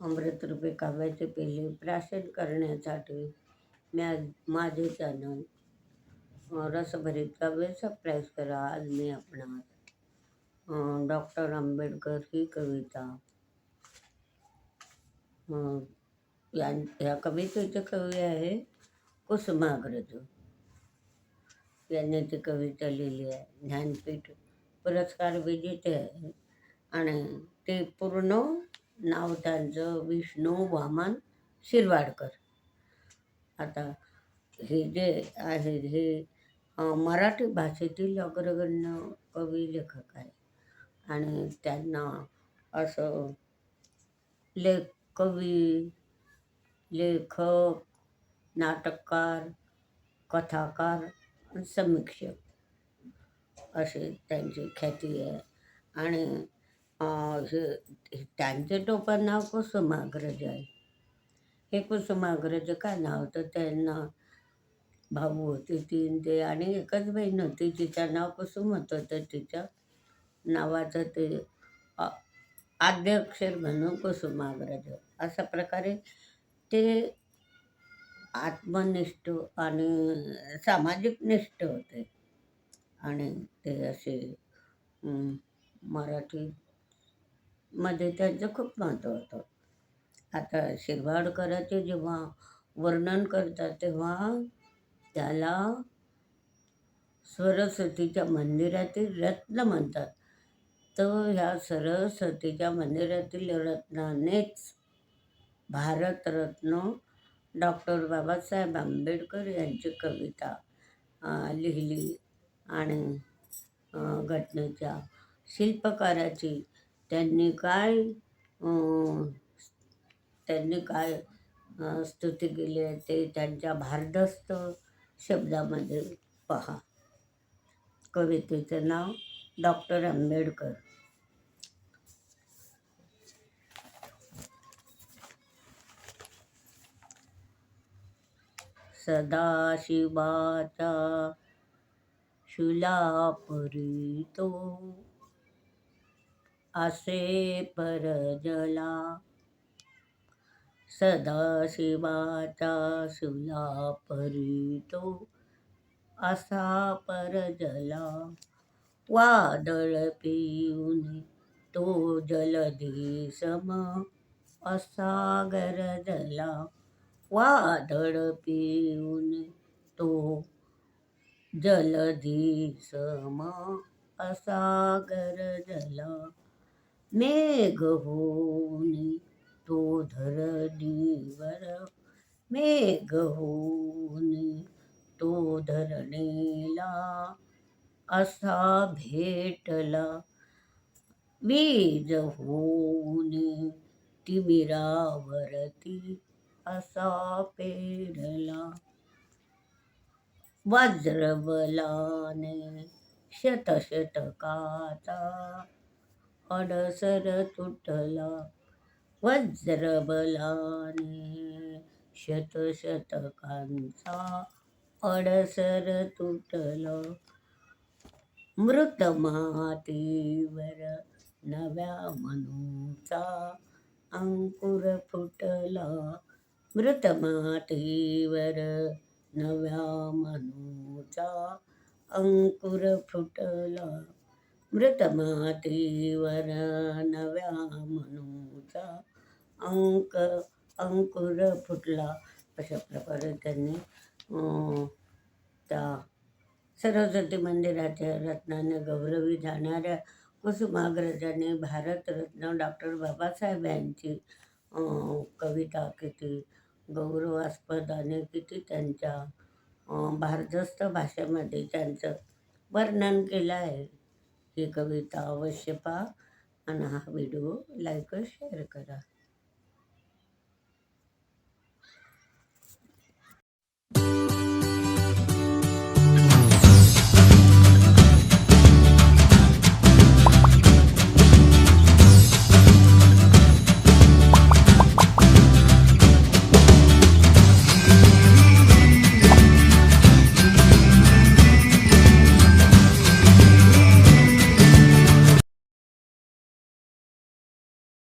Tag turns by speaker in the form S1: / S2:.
S1: अमृतरूपी काव्याचे पेले प्राशन करण्यासाठी मी आज माझे चॅनल रसभरीत काव्य सबस्क्राईब करा. आज मी आपणास डॉक्टर आंबेडकर ही कविता अं, या ह्या कवितेचे कवी आहे कुसुमाग्रज. यांनी ती कविता लिहिली आहे. ज्ञानपीठ पुरस्कार विजेते आहे. आणि ते पूर्ण नाव त्यांचं विष्णू वामन शिरवाडकर. आता हे जे आहे हे मराठी भाषेतील अग्रगण्य कवी लेखक आहे आणि त्यांना असं लेख कवी लेखक नाटककार कथाकार समीक्षक असे त्यांची ख्याती आहे. आणि त्यांचे टोपण नाव कुसुमाग्रज आहे हे कुसुमाग्रज काय नाव? तर त्यांना भाऊ होते तीन ते आणि एकच बहीण होती. तिचं नाव कुसुम होतं. तर तिच्या नावाचं ते अ- म्हणून कुसुमाग्रज. अशा प्रकारे ते आत्मनिष्ठ आणि सामाजिक निष्ठ होते. आणि ते असे मराठी मध्ये त्यांचं खूप महत्त्व होतं. आता शिरवाडकराचे जेव्हा वर्णन करतात तेव्हा त्याला सरस्वतीच्या मंदिरातील रत्न म्हणतात. तर ह्या सरस्वतीच्या मंदिरातील रत्नानेच भारतरत्न डॉक्टर बाबासाहेब आंबेडकर यांची कविता लिहिली आणि घटनेच्या शिल्पकाराची त्यांनी काय त्यांनी काय स्तुती केली आहे ते त्यांच्या भारदस्त शब्दामध्ये पहा. कवितेचं नाव डॉक्टर आंबेडकर. सदाशिवाचा शुलापरी तो असे परजला सदाशिवाचा शिवला तो असा परजला वादळ पिऊन तो जलधी सम असा गरजला वादळ पिऊन तो जलधी सम असा गरजला मेघ होऊन तो धरणीवर मेघ होऊन तो धरणीला असा भेटला. वीज होऊन तिमिरावरती असा पेरला. वज्रबलाने शतशतकाचा अडसर तुटला. वज्रबलाने शतशतकांचा अडसर तुटला. मृत मातीवर नव्या मनूचा अंकुर फुटला. मृत मातीवर नव्या मनूचा अंकुर फुटला. मृतमातीवर नव्या मनूचा अंक अंकुर फुटला. अशा प्रकारे त्यांनी त्या सरस्वती मंदिराच्या रत्नाने गौरवी जाणाऱ्या कुसुमाग्रजाने भारतरत्न डॉक्टर बाबासाहेब यांची कविता किती गौरवास्पद आणि किती त्यांच्या भारदस्त भाषेमध्ये त्यांचं वर्णन केलं आहे. ही कविता अवश्य पहा आणि हा व्हिडिओ लाईक शेअर करा.